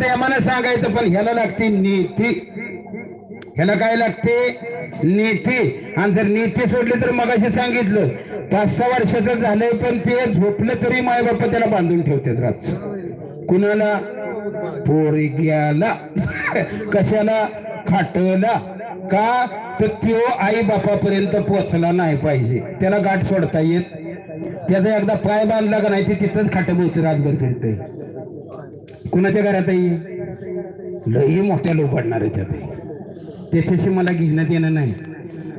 प्रेमाने सांगायचं पण ह्याला लागते नीती. ह्याला काय लागते? नीती. आणि जर नीती सोडली तर मगाशी सांगितलं पाच सहा वर्षाचं झालंय पण ते झोपलं तरी माय बाप्पा त्याला बांधून ठेवतात रात कुणाला? पोरग्याला कशाला? खाटला. का? तर त्यो आई बापापर्यंत पोचला नाही पाहिजे. त्याला गाठ सोडता येत. त्याचा एकदा पाय बांधला का नाही ते तिथंच खाटभोवती रातभर फिरतंय. कुणाच्या घरातही लई मोठ्या लोपडणार त्यात. त्याच्याशी मला घेण्यात येणं नाही.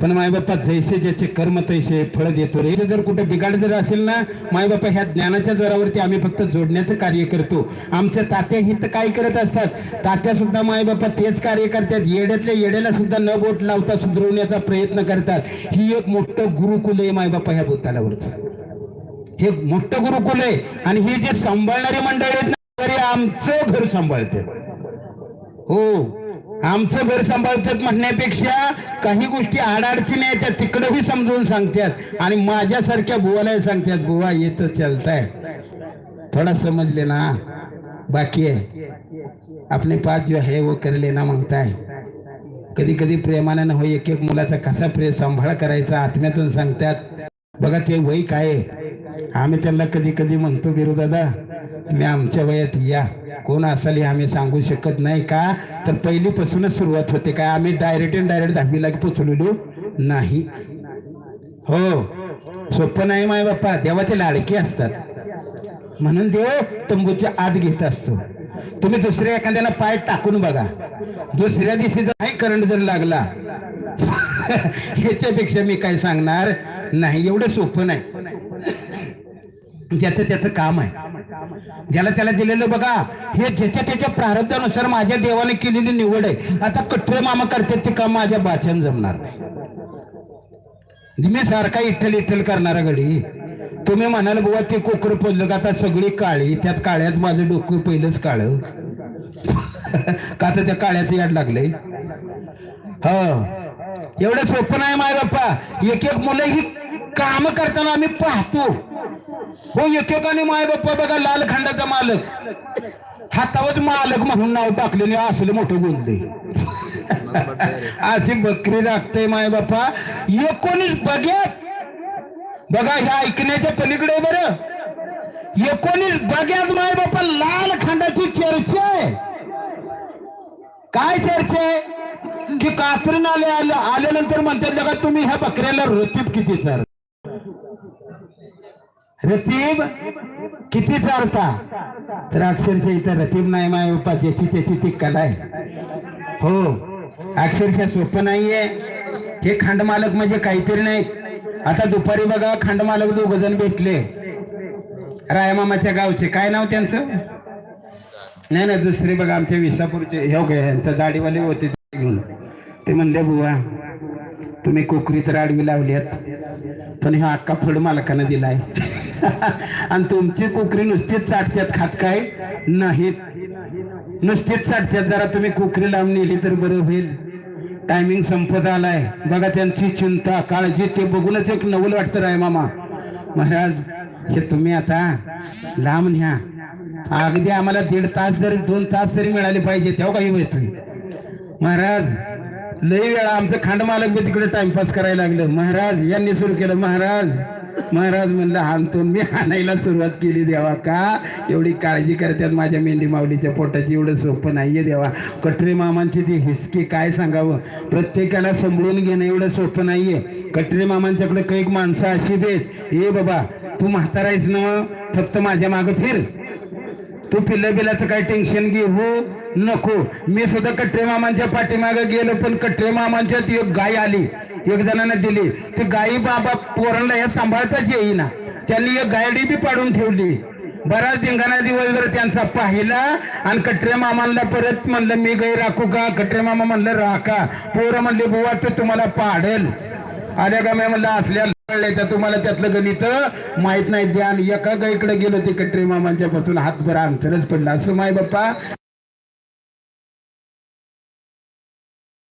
पण मायबापा जैसे ज्याचे कर्म तैसे फळ देतो रे. जर कुठे बिघाड जर असेल ना मायबापा ह्या ज्ञानाच्या जोरावरती आम्ही फक्त जोडण्याचं कार्य करतो. आमच्या तात्या हित काय करत असतात? तात्या सुद्धा मायबापा तेच कार्य करतात. येड्यातल्या येड्याला सुद्धा न बोट लावता सुधरवण्याचा प्रयत्न करतात. ही एक मोठं गुरुकुल आहे मायबापा ह्या भूतालावरचं. हे मोठं गुरुकुल आहे. आणि हे जे सांभाळणारे मंडळी आहेत ना तरी आमचं घर सांभाळते. हो. आमचं घर सांभाळतात म्हणण्यापेक्षा काही गोष्टी आडाअडचणी त्या तिकडंही समजून सांगतात. आणि माझ्यासारख्या बुवालाही सांगतात बुवा येत चालताय. थोडा समजले ना. बाकी आहे. आपले पाच जो है वो कर लेना मागताय कधी कधी प्रेमानं न हो एक एक मुलाचा कसा प्रेम सांभाळ करायचा आत्म्यातून सांगतात. बघा ते वय काय आम्ही त्यांना कधी कधी म्हणतो गिरू दादा तुम्ही आमच्या वयात या. कोण असाल हे आम्ही सांगू शकत नाही का? तर पहिलीपासूनच सुरुवात होते काय आम्ही डायरेक्ट अँड डायरेक्ट दहावीला पोचलेलो नाही. हो. सोपं नाही माय बाप्पा. देवाचे लाडके असतात. म्हणून देव तंबूच्या आत घेत असतो. तुम्ही दुसऱ्या एखाद्याला पाय टाकून बघा. दुसऱ्या दिवशी जर नाही करंट जर लागला ह्याच्यापेक्षा मी काय सांगणार? नाही एवढं सोपं नाही. ज्याचं त्याचं काम आहे. ज्याला त्याला दिलेलं बघा हे ज्याच्या त्याच्या प्रारब्धानुसार माझ्या देवाने केलेली निवड आहे. आता कठोर मामा करतात ते काम माझ्या बाच्यान जमणार नाही. मी सारखा इठ्ठल इठ्ठल करणारा घडी तुम्ही म्हणाल बुवा ते कोकर पडलं का? आता सगळी काळी त्यात काळ्यात माझं डोकं पहिलंच काळ. का तर त्या काळ्याचं याड लागलंय? ह. एवढं सोपं नाही माय बाप्पा एक एक मुलं ही काम करताना आम्ही पाहतो. हो एकेकाने माय बाप्पा बघा लाल खंडाचा मालक. हातावर मालक म्हणून नाव टाकलेले असले मोठं बोलले अशी बकरी राखते माय बाप्पा. एकोणीस बघ्यात बघा ह्या ऐकण्याच्या पलीकडे बरं. एकोणीस बघ्यात माय बाप्पा लाल खंडाची चर्चा आहे. काय चर्चा आहे? की कात्रीन आले आल्यानंतर म्हणतात बघा तुम्ही ह्या बकऱ्याला रोतीप किती चार रतीब किती चालता तर अक्षरशः इथं रतीब नाही माय बाप्पा ज्याची त्याची ती कला आहे. हो अक्षरशः सोपं नाहीये. हे खांडमालक म्हणजे काहीतरी नाही. आता दुपारी बघा खांडमालक दोघ जण भेटले. रायमामाच्या गावचे. काय नाव त्यांचं? नाही ना दुसरे बघा आमच्या विसापूरचे. हे गे यांचं दाढीवाले होते ते घेऊन. ते म्हणले बुवा तुम्ही कोकरी तर लावली आहेत. पण हा अक्का फड मालकानं दिलाय. आणि तुमची कोकरी नुसतीच चाटत्यात खात काय? नाहीत नुसतीच चाटत्यात जरा तुम्ही कोकरी लावून नेली तर बरं होईल. टायमिंग संपत आलाय. बघा त्यांची चिंता काळजी ते बघूनच एक नवल वाटतं राय मामा. महाराज हे तुम्ही आता लांब न्या. अगदी आम्हाला दीड तास जरी दोन तास जरी मिळाले पाहिजे तेव्हा काही होत महाराज लई वेळा आमचं खांडमालक बी तिकडे टाइमपास करायला लागलं. महाराज यांनी सुरू केलं. महाराज महाराज म्हणलं आणतो मी हाणायला सुरुवात केली देवा का? एवढी काळजी करतात माझ्या मेंढी माऊलीच्या पोटाची एवढं सोपं नाहीये देवा. कटरे मामांची ती हिसकी काय सांगावं? प्रत्येकाला समजून घेणं एवढं सोपं नाहीये. कटरे मामांच्याकडे काही माणसं अशी देत ए बाबा तू म्हातारायच आहेस ना फक्त माझ्या मागं फिर. तू पिल्लं बिलाचं काही टेन्शन घेऊ नको. मी सुद्धा कट्टे मामांच्या पाठीमागं गेलो पण कट्टे मामांच्यात एक गाय आली. एक जणांना दिली. ती गायी बाबा पोरांना हे सांभाळताच येईना. त्यांनी एक गायडी बी पाडून ठेवली. बराच धिंगाणा दिवसभर त्यांचा पाहिला आणि कटरे मामांना परत म्हणलं मी गाई राखू का? कटरे मामा म्हणलं राखा. पोरं म्हणले बुवा तर तुम्हाला पाडेल. आल्या का मी म्हणलं असल्या त्या तुम्हाला त्यातलं गणित माहीत नाही. द्या आणि एका गाईकडे गेलो ते कटरे मामांच्या पासून हातभर अंतरच पडला. असं माय बाप्पा